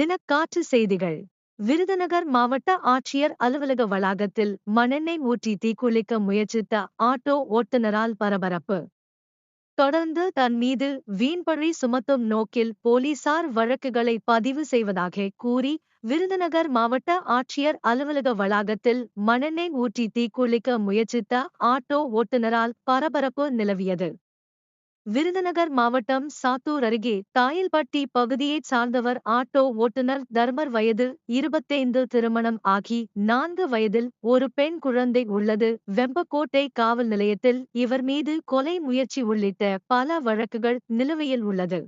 தினக்காற்று செய்திகள். விருதுநகர் மாவட்ட ஆட்சியர் அலுவலக வளாகத்தில் மண்ணெண்ணெய் ஊற்றி தீக்குளிக்க முயற்சித்த ஆட்டோ ஓட்டுநரால் பரபரப்பு. தொடர்ந்து தன் மீது வீண்பழி சுமத்தும் நோக்கில் போலீசார் வழக்குகளை பதிவு செய்வதாக கூறி விருதுநகர் மாவட்ட ஆட்சியர் அலுவலக வளாகத்தில் மண்ணெண்ணெய் ஊற்றி தீக்குளிக்க முயற்சித்த ஆட்டோ ஓட்டுநரால் பரபரப்பு நிலவியது. விருதுநகர் மாவட்டம் சாத்தூர் அருகே தாயில்பட்டி பகுதியைச் சார்ந்தவர் ஆட்டோ ஓட்டுநர் தர்மர் வயது இருபத்தைந்து திருமணம் ஆகி நான்கு வயதில் ஒரு பெண் குழந்தை உள்ளது. வெம்பக்கோட்டை காவல் நிலையத்தில் இவர் மீது கொலை முயற்சி உள்ளிட்ட பல வழக்குகள் நிலுவையில் உள்ளது.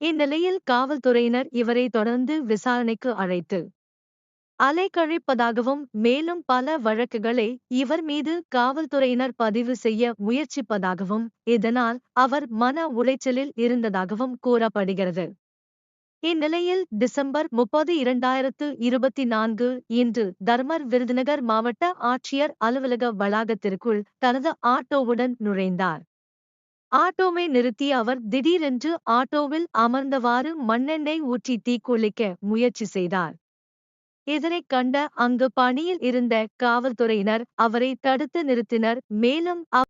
இந்நிலையில் காவல்துறையினர் இவரை தொடர்ந்து விசாரணைக்கு அழைத்து அலைக்கழிப்பதாகவும் மேலும் பல வழக்குகளை இவர் மீது காவல்துறையினர் பதிவு செய்ய முயற்சிப்பதாகவும் இதனால் அவர் மன உளைச்சலில் இருந்ததாகவும் கூறப்படுகிறது. இந்நிலையில் டிசம்பர் முப்பது இரண்டாயிரத்து இருபத்தி நான்கு இன்று தர்மர் விருதுநகர் மாவட்ட ஆட்சியர் அலுவலக வளாகத்திற்குள் தனது ஆட்டோவுடன் நுழைந்தார். ஆட்டோவை நிறுத்திய அவர் திடீரென்று ஆட்டோவில் அமர்ந்தவாறு மண்ணெண்ணெய் ஊற்றி தீக்குளிக்க முயற்சி செய்தார். இதனைக் கண்ட அங்கு பணியில் இருந்த காவல்துறையினர் அவரை தடுத்து நிறுத்தினர். மேலும்